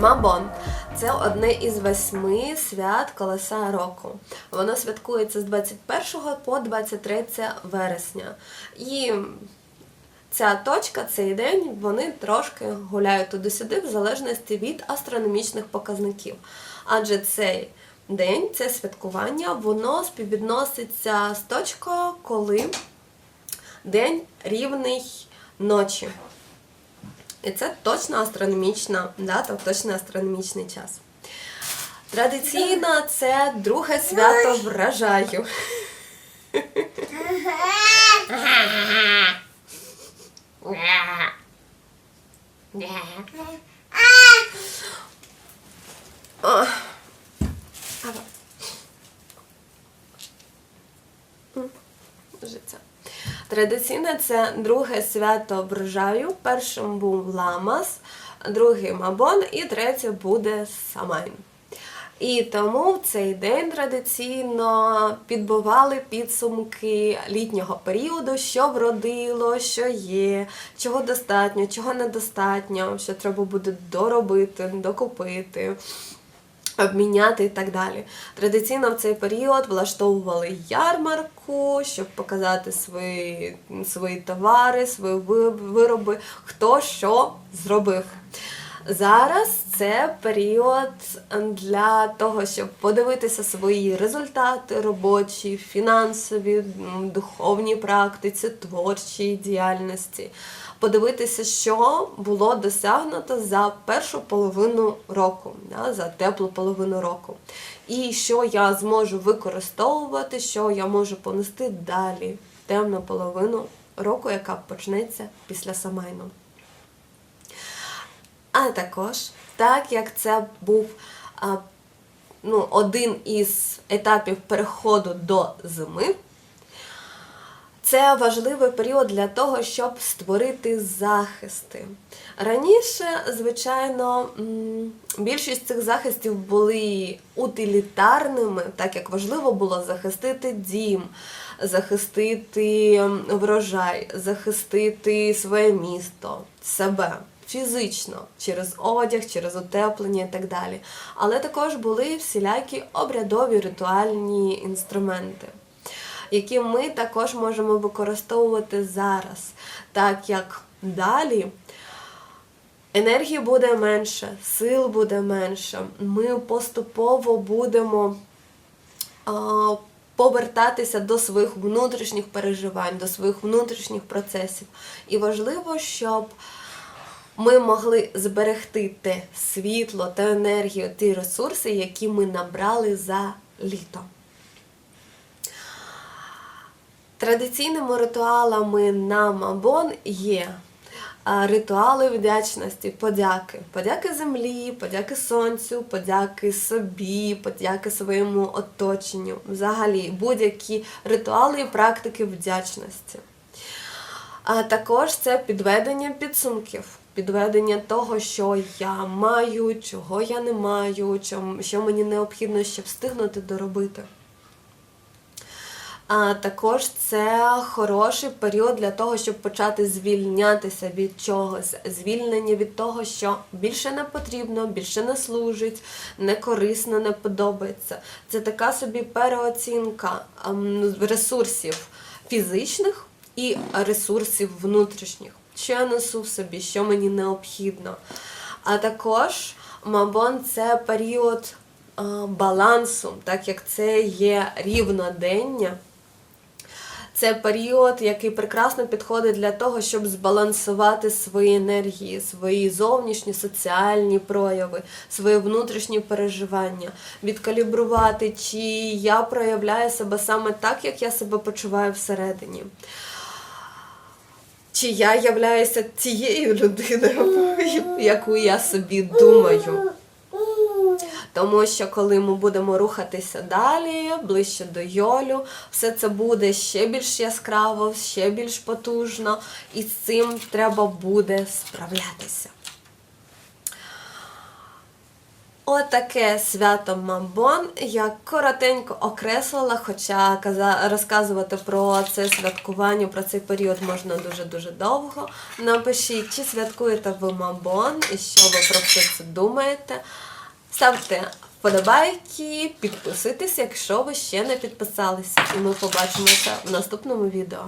Мабон це одне із восьми свят колеса року. Воно святкується з 21 по 23 вересня. І ця точка, цей день, вони трошки гуляють туди-сюди в залежності від астрономічних показників. Адже цей день, це святкування, воно співвідноситься з точкою, коли день рівний ночі. І це точно астрономічна дата, точно астрономічний час. Традиційно це друге свято врожаю. О. Життя. Традиційно це друге свято врожаю. Першим був Ламас, другий Мабон і третє буде Самайн. І тому в цей день традиційно підбивали підсумки літнього періоду, що вродило, що є, чого достатньо, чого недостатньо, що треба буде доробити, докупити обміняти і так далі. Традиційно в цей період влаштовували ярмарку, щоб показати свої, свої товари, свої вироби, хто що зробив. Зараз це період для того, щоб подивитися свої результати робочі, фінансові, м, духовній практиці, творчій діяльності. Подивитися, що було досягнуто за першу половину року, за теплу половину року. І що я зможу використовувати, що я можу понести далі, темну половину року, яка почнеться після Самайну. А також, так як це був а, ну, один із етапів переходу до зими, це важливий період для того, щоб створити захисти. Раніше, звичайно, більшість цих захистів були утилітарними, так як важливо було захистити дім, захистити врожай, захистити своє місто, себе. Фізично, через одяг, через утеплення і так далі. Але також були всілякі обрядові ритуальні інструменти які ми також можемо використовувати зараз, так як далі енергії буде менше, сил буде менше. Ми поступово будемо а, повертатися до своїх внутрішніх переживань, до своїх внутрішніх процесів. І важливо, щоб ми могли зберегти те світло, те енергію, ті ресурси, які ми набрали за літо. Традиційними ритуалами на Мабон є ритуали вдячності, подяки. Подяки землі, подяки сонцю, подяки собі, подяки своєму оточенню. Взагалі, будь-які ритуали і практики вдячності. А також це підведення підсумків, підведення того, що я маю, чого я не маю, що мені необхідно, щоб встигнути доробити. А також це хороший період для того, щоб почати звільнятися від чогось, звільнення від того, що більше не потрібно, більше не служить, не корисно, не подобається. Це така собі переоцінка ем, ресурсів фізичних і ресурсів внутрішніх. Що я несу в собі, що мені необхідно. А також Мабон це період балансу, так як це є рівнодення. Це період, який прекрасно підходить для того, щоб збалансувати свої енергії, свої зовнішні соціальні прояви, свої внутрішні переживання, відкалібрувати, чи я проявляю себе саме так, як я себе почуваю всередині. Чи я являюся тією людиною, яку я собі думаю. Тому що коли ми будемо рухатися далі, ближче до Йолю, все це буде ще більш яскраво, ще більш потужно, і з цим треба буде справлятися. Отаке свято Мамбон я коротенько окреслила, хоча розказувати про це святкування, про цей період можна дуже-дуже довго. Напишіть, чи святкуєте ви Мамбон і що ви про все це думаєте. Ставте вподобайки, підписуйтесь, якщо ви ще не підписалися. І ми побачимося в наступному відео.